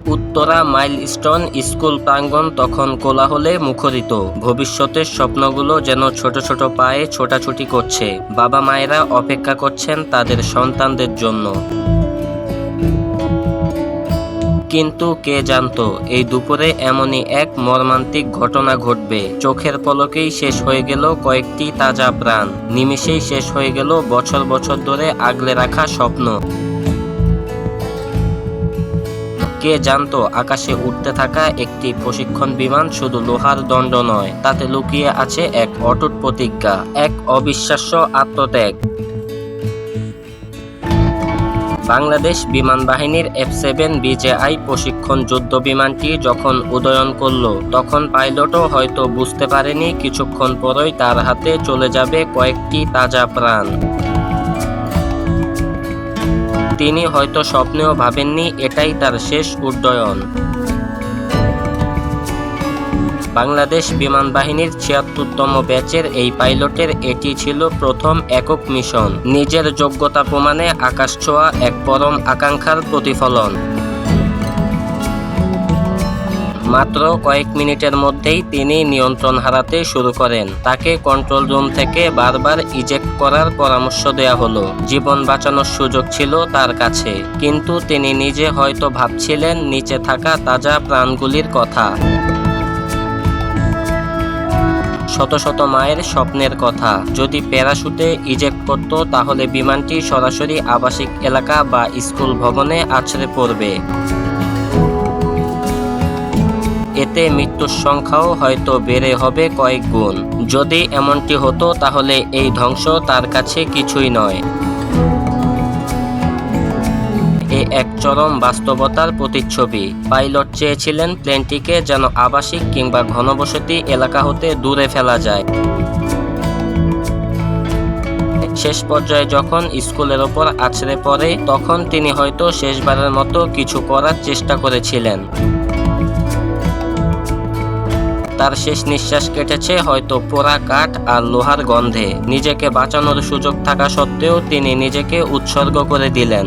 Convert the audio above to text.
Uttara milestone school প্রাঙ্গণ তখন কোলাহলে মুখরিত। ভবিষ্যতের স্বপ্নগুলো যেন ছোট ছোট পায়ে ছোটাছুটি করছে। বাবা মায়েরা অপেক্ষা করছেন তাদের সন্তানদের জন্য। কিন্তু কে জানতো, এই দুপুরে এমনই এক মর্মান্তিক ঘটনা ঘটবে। চোখের পলকেই শেষ হয়ে গেল কয়েকটি তাজা প্রাণ। নিমেষেই শেষ হয়ে গেল বছর বছর ধরে আগলে রাখা স্বপ্ন। কে জানতো, আকাশে উঠতে থাকা একটি প্রশিক্ষণ বিমান শুধু লোহার দণ্ড নয়, তাতে লুকিয়ে আছে এক অটুট প্রতিজ্ঞা, এক অবিশ্বাস্য আত্মত্যাগ। বাংলাদেশ বিমান বাহিনীর এফ সেভেন বিজেআই প্রশিক্ষণ যুদ্ধ বিমানটি যখন উদয়ন করল, তখন পাইলটও হয়তো বুঝতে পারেনি কিছুক্ষণ পরই তার হাতে চলে যাবে কয়েকটি তাজা প্রাণ। তিনি হয়তো স্বপ্নেও ভাবেননি, এটাই তার শেষ উড্ডয়ন। বাংলাদেশ বিমান বাহিনীর ছিয়াত্তরতম ব্যাচের এই পাইলটের এটি ছিল প্রথম একক মিশন। নিজের যোগ্যতা প্রমাণে আকাশ ছোঁয়া এক পরম আকাঙ্ক্ষার প্রতিফলন। মাত্র কয়েক মিনিটের মধ্যেই তিনি নিয়ন্ত্রণ হারাতে শুরু করেন। তাকে কন্ট্রোল রুম থেকে বারবার ইজেক্ট করার পরামর্শ দেয়া হলো। জীবন বাঁচানোর সুযোগ ছিল তার কাছে। কিন্তু তিনি নিজে হয়তো ভাবছিলেন নিচে থাকা তাজা প্রাণগুলির কথা। শত শত মায়ের স্বপ্নের কথা। যদি প্যারাশুটে ইজেক্ট করত, তাহলে বিমানটি সরাসরি আবাসিক এলাকা বা স্কুল ভবনে আছড়ে পড়বে। এতে মৃত্যুর সংখ্যাও হয়তো বেড়ে হবে কয়েক গুণ। যদি এমনটি হতো, তাহলে এই ধ্বংস তার কাছে কিছুই নয়। এ এক চরম বাস্তবতার প্রতিচ্ছবি। পাইলট চেয়েছিলেন প্লেনটিকে যেন আবাসিক কিংবা ঘনবসতি এলাকা হতে দূরে ফেলা যায়। শেষ পর্যায়ে যখন স্কুলের ওপর আছড়ে পড়ে, তখন তিনি হয়তো শেষবারের মতো কিছু করার চেষ্টা করেছিলেন। তার শেষ নিঃশ্বাস কেটেছে হয়তো পোড়া কাঠ আর লোহার গন্ধে। নিজেকে বাঁচানোর সুযোগ থাকা সত্ত্বেও তিনি নিজেকে উৎসর্গ করে দিলেন।